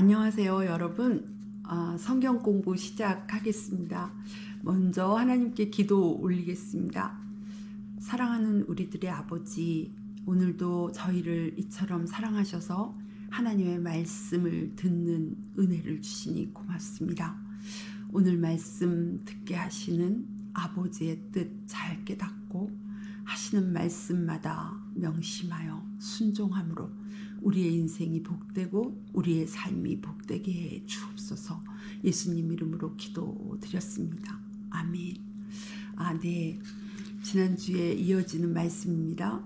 안녕하세요, 여러분. 아, 성경 공부 시작하겠습니다. 먼저 하나님께 기도 올리겠습니다. 사랑하는 우리들의 아버지, 오늘도 저희를 이처럼 사랑하셔서 하나님의 말씀을 듣는 은혜를 주시니 고맙습니다. 오늘 말씀 듣게 하시는 아버지의 뜻 잘 깨닫고 하시는 말씀마다 명심하여 순종함으로 우리의 인생이 복되고 우리의 삶이 복되게 해 주옵소서 예수님 이름으로 기도드렸습니다. 아멘. 아, 네. 지난주에 이어지는 말씀입니다.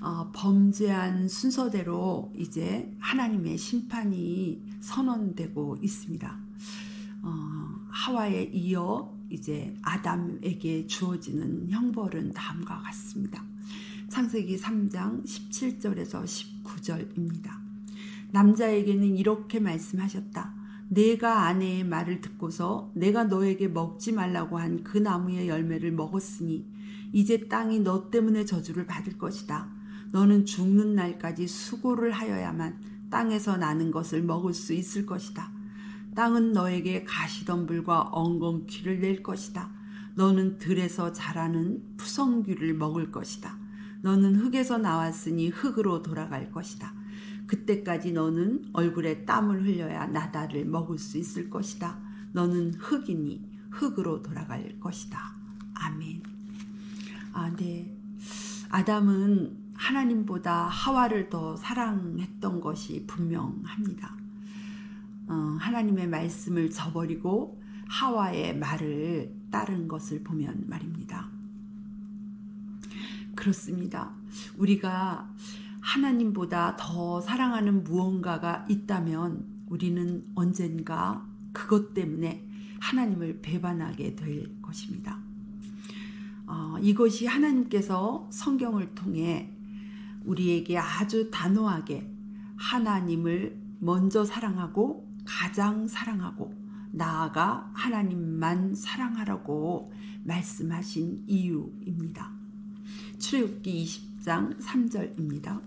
어, 범죄한 순서대로 이제 하나님의 심판이 선언되고 있습니다. 어, 하와에 이어 이제 아담에게 주어지는 형벌은 다음과 같습니다. 창세기 3장 17절에서 19절입니다. 남자에게는 이렇게 말씀하셨다. 내가 아내의 말을 듣고서 내가 너에게 먹지 말라고 한 그 나무의 열매를 먹었으니 이제 땅이 너 때문에 저주를 받을 것이다. 너는 죽는 날까지 수고를 하여야만 땅에서 나는 것을 먹을 수 있을 것이다. 땅은 너에게 가시덤불과 엉겅퀴를 낼 것이다. 너는 들에서 자라는 푸성귀를 먹을 것이다. 너는 흙에서 나왔으니 흙으로 돌아갈 것이다. 그때까지 너는 얼굴에 땀을 흘려야 나다를 먹을 수 있을 것이다. 너는 흙이니 흙으로 돌아갈 것이다. 아멘. 아, 네. 아담은 하나님보다 하와를 더 사랑했던 것이 분명합니다. 어, 하나님의 말씀을 저버리고 하와의 말을 따른 것을 보면 말입니다. 그렇습니다. 우리가 하나님보다 더 사랑하는 무언가가 있다면 우리는 언젠가 그것 때문에 하나님을 배반하게 될 것입니다. 어, 이것이 하나님께서 성경을 통해 우리에게 아주 단호하게 하나님을 먼저 사랑하고 가장 사랑하고 나아가 하나님만 사랑하라고 말씀하신 이유입니다. 출애굽기 20장 3절입니다.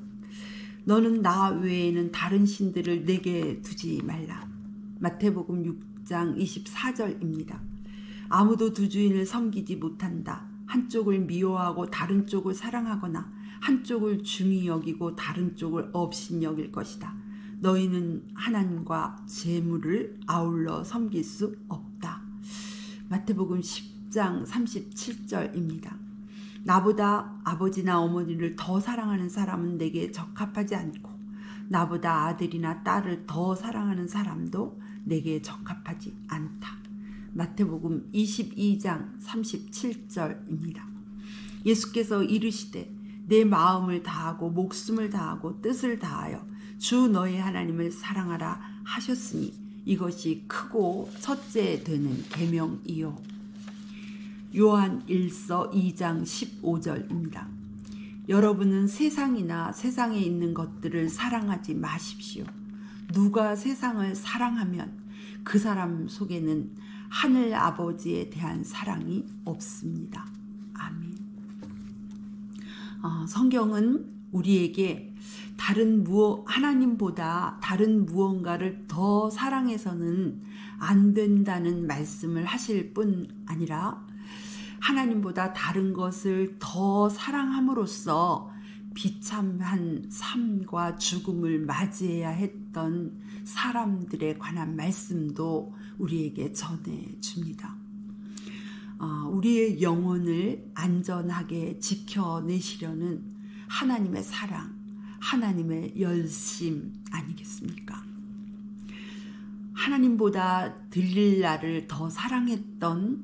너는 나 외에는 다른 신들을 내게 두지 말라. 마태복음 6장 24절입니다. 아무도 두 주인을 섬기지 못한다. 한쪽을 미워하고 다른 쪽을 사랑하거나 한쪽을 중히 여기고 다른 쪽을 업신 여길 것이다. 너희는 하나님과 재물을 아울러 섬길 수 없다. 마태복음 10장 37절입니다. 나보다 아버지나 어머니를 더 사랑하는 사람은 내게 적합하지 않고 나보다 아들이나 딸을 더 사랑하는 사람도 내게 적합하지 않다. 마태복음 22장 37절입니다. 예수께서 이르시되 내 마음을 다하고 목숨을 다하고 뜻을 다하여 주 너의 하나님을 사랑하라 하셨으니 이것이 크고 첫째 되는 계명이요. 요한 1서 2장 15절입니다. 여러분은 세상이나 세상에 있는 것들을 사랑하지 마십시오. 누가 세상을 사랑하면 그 사람 속에는 하늘 아버지에 대한 사랑이 없습니다. 아멘. 어, 성경은 우리에게 다른 무엇 하나님보다 다른 무언가를 더 사랑해서는 안 된다는 말씀을 하실 뿐 아니라 하나님보다 다른 것을 더 사랑함으로써 비참한 삶과 죽음을 맞이해야 했던 사람들에 관한 말씀도 우리에게 전해 줍니다. 어, 우리의 영혼을 안전하게 지켜내시려는 하나님의 사랑, 하나님의 열심 아니겠습니까? 하나님보다 들릴라를 더 사랑했던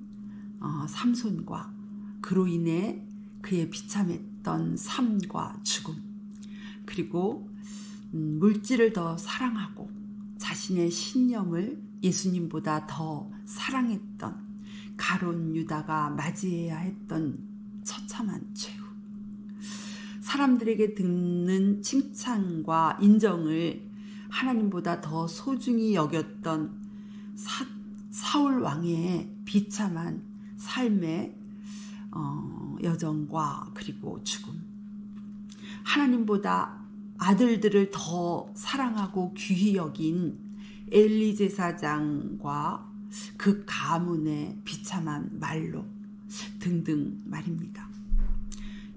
어, 삼손과 그로 인해 그의 비참했던 삶과 죽음 그리고 음, 물질을 더 사랑하고 자신의 신념을 예수님보다 더 사랑했던 가론 유다가 맞이해야 했던 처참한 최후 사람들에게 듣는 칭찬과 인정을 하나님보다 더 소중히 여겼던 사, 사울 왕의 비참한 삶의 어, 여정과 그리고 죽음. 하나님보다 아들들을 더 사랑하고 귀히 여긴 엘리 제사장과 그 가문의 비참한 말로 등등 말입니다.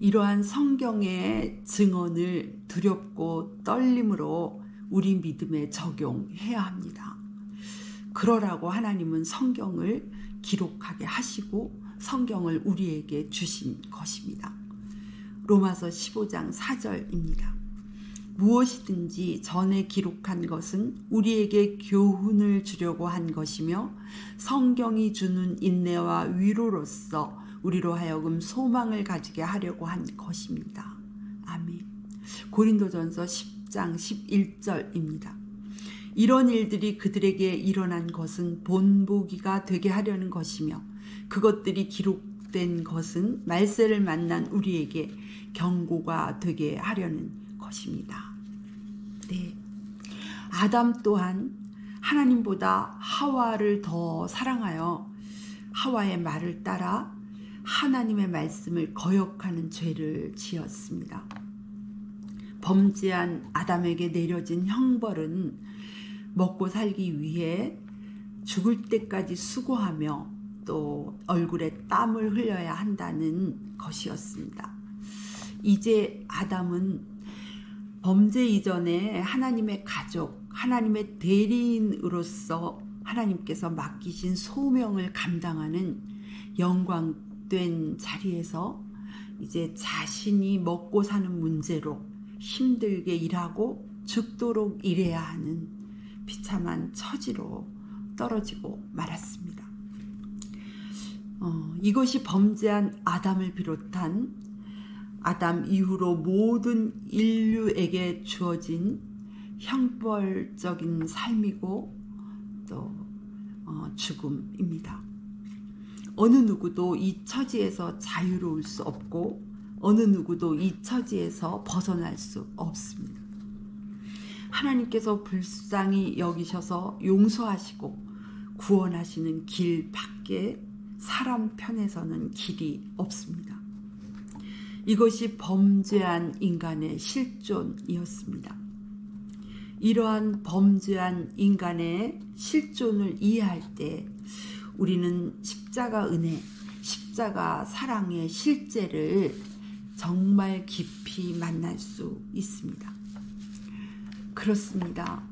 이러한 성경의 증언을 두렵고 떨림으로 우리 믿음에 적용해야 합니다. 그러라고 하나님은 성경을 기록하게 하시고 성경을 우리에게 주신 것입니다. 로마서 15장 4절입니다. 무엇이든지 전에 기록한 것은 우리에게 교훈을 주려고 한 것이며 성경이 주는 인내와 위로로서 우리로 하여금 소망을 가지게 하려고 한 것입니다. 아멘. 고린도전서 10장 11절입니다. 이런 일들이 그들에게 일어난 것은 본보기가 되게 하려는 것이며 그것들이 기록된 것은 말세를 만난 우리에게 경고가 되게 하려는 것입니다. 네. 아담 또한 하나님보다 하와를 더 사랑하여 하와의 말을 따라 하나님의 말씀을 거역하는 죄를 지었습니다. 범죄한 아담에게 내려진 형벌은 먹고 살기 위해 죽을 때까지 수고하며 또 얼굴에 땀을 흘려야 한다는 것이었습니다. 이제 아담은 범죄 이전에 하나님의 가족, 하나님의 대리인으로서 하나님께서 맡기신 소명을 감당하는 영광된 자리에서 이제 자신이 먹고 사는 문제로 힘들게 일하고 죽도록 일해야 하는 비참한 처지로 떨어지고 말았습니다. 어, 이것이 범죄한 아담을 비롯한 아담 이후로 모든 인류에게 주어진 형벌적인 삶이고 또 어, 죽음입니다. 어느 누구도 이 처지에서 자유로울 수 없고 어느 누구도 이 처지에서 벗어날 수 없습니다. 하나님께서 불쌍히 여기셔서 용서하시고 구원하시는 길 밖에 사람 편에서는 길이 없습니다. 이것이 범죄한 인간의 실존이었습니다. 이러한 범죄한 인간의 실존을 이해할 때 우리는 십자가 은혜, 십자가 사랑의 실제를 정말 깊이 만날 수 있습니다. 그렇습니다.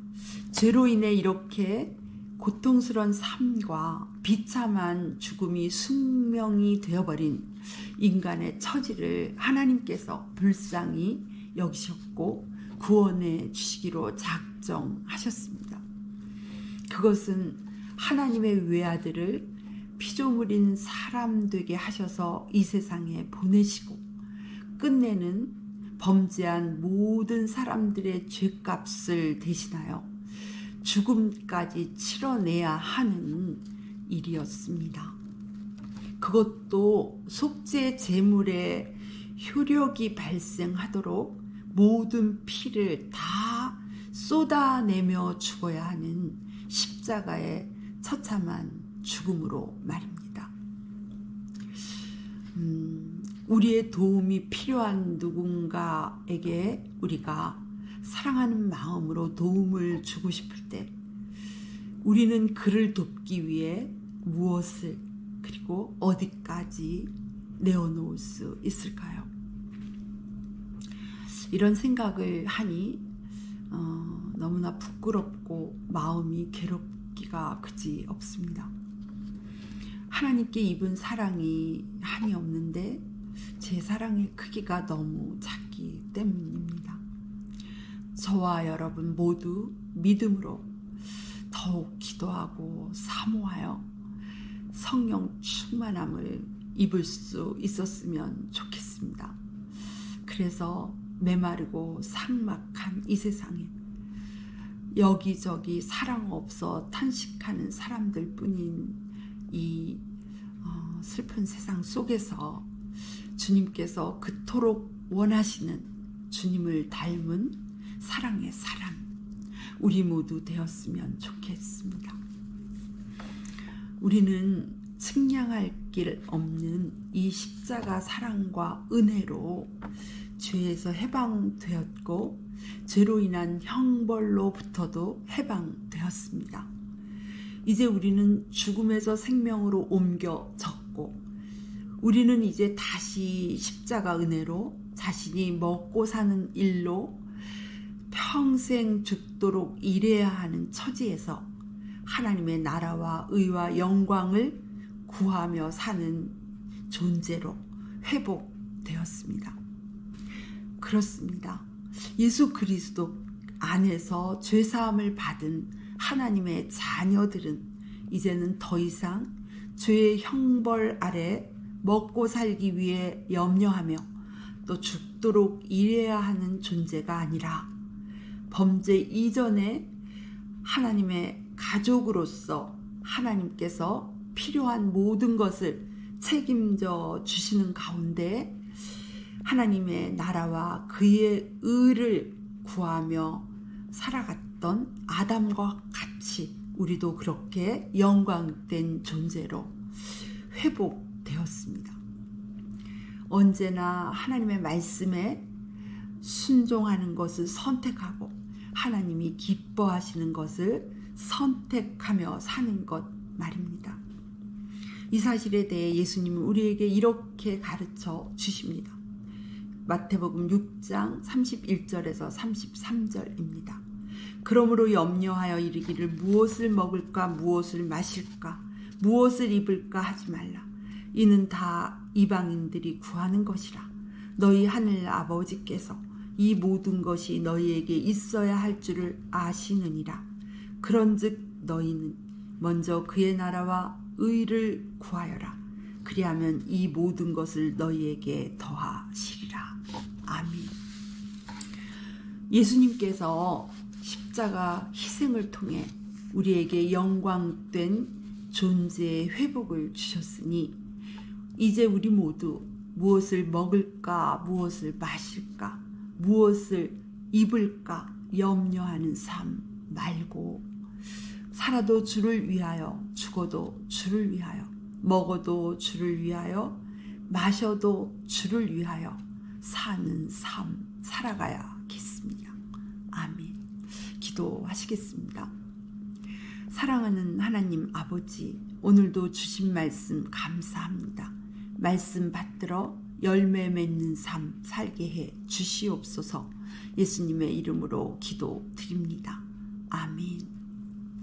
죄로 인해 이렇게 고통스러운 삶과 비참한 죽음이 숙명이 되어버린 인간의 처지를 하나님께서 불쌍히 여기셨고 구원해 주시기로 작정하셨습니다. 그것은 하나님의 외아들을 피조물인 사람 되게 하셔서 이 세상에 보내시고 끝내는 범죄한 모든 사람들의 죄값을 대신하여 죽음까지 치러내야 하는 일이었습니다. 그것도 속죄 제물의 효력이 발생하도록 모든 피를 다 쏟아내며 죽어야 하는 십자가의 처참한 죽음으로 말입니다. 음, 우리의 도움이 필요한 누군가에게 우리가 사랑하는 마음으로 도움을 주고 싶을 때 우리는 그를 돕기 위해 무엇을 그리고 어디까지 내어놓을 수 있을까요? 이런 생각을 하니 어, 너무나 부끄럽고 마음이 괴롭기가 그지 없습니다. 하나님께 입은 사랑이 한이 없는데 제 사랑의 크기가 너무 작기 때문입니다. 저와 여러분 모두 믿음으로 더욱 기도하고 사모하여 성령 충만함을 입을 수 있었으면 좋겠습니다. 그래서 메마르고 삭막한 이 세상에 여기저기 사랑 없어 탄식하는 사람들 뿐인 이 어, 슬픈 세상 속에서 주님께서 그토록 원하시는 주님을 닮은 사랑의 사람 우리 모두 되었으면 좋겠습니다. 우리는 측량할 길 없는 이 십자가 사랑과 은혜로 죄에서 해방되었고 죄로 인한 형벌로부터도 해방되었습니다. 이제 우리는 죽음에서 생명으로 옮겨졌고 우리는 이제 다시 십자가 은혜로 자신이 먹고 사는 일로 평생 죽도록 일해야 하는 처지에서 하나님의 나라와 의와 영광을 구하며 사는 존재로 회복되었습니다. 그렇습니다. 예수 그리스도 안에서 죄사함을 받은 하나님의 자녀들은 이제는 더 이상 죄의 형벌 아래 먹고 살기 위해 염려하며 또 죽도록 일해야 하는 존재가 아니라 범죄 이전에 하나님의 가족으로서 하나님께서 필요한 모든 것을 책임져 주시는 가운데 하나님의 나라와 그의 의를 구하며 살아갔던 아담과 같이 우리도 그렇게 영광된 존재로 회복되었습니다. 언제나 하나님의 말씀에 순종하는 것을 선택하고 하나님이 기뻐하시는 것을 선택하며 사는 것 말입니다. 이 사실에 대해 예수님은 우리에게 이렇게 가르쳐 주십니다. 마태복음 6장 31절에서 33절입니다. 그러므로 염려하여 이르기를 무엇을 먹을까 무엇을 마실까 무엇을 입을까 하지 말라. 이는 다 이방인들이 구하는 것이라. 너희 하늘 아버지께서 이 모든 것이 너희에게 있어야 할 줄을 아시느니라. 그런즉 너희는 먼저 그의 나라와 의를 구하여라. 그리하면 이 모든 것을 너희에게 더하시리라. 아멘. 예수님께서 십자가 희생을 통해 우리에게 영광된 존재의 회복을 주셨으니 이제 우리 모두 무엇을 먹을까, 무엇을 마실까, 무엇을 입을까 염려하는 삶 말고 살아도 주를 위하여 죽어도 주를 위하여 먹어도 주를 위하여 마셔도 주를 위하여 사는 삶 살아가야겠습니다. 아멘. 기도하시겠습니다. 사랑하는 하나님 아버지, 오늘도 주신 말씀 감사합니다. 말씀 받들어 열매 맺는 삶 살게 해 주시옵소서 예수님의 이름으로 기도드립니다. 아멘.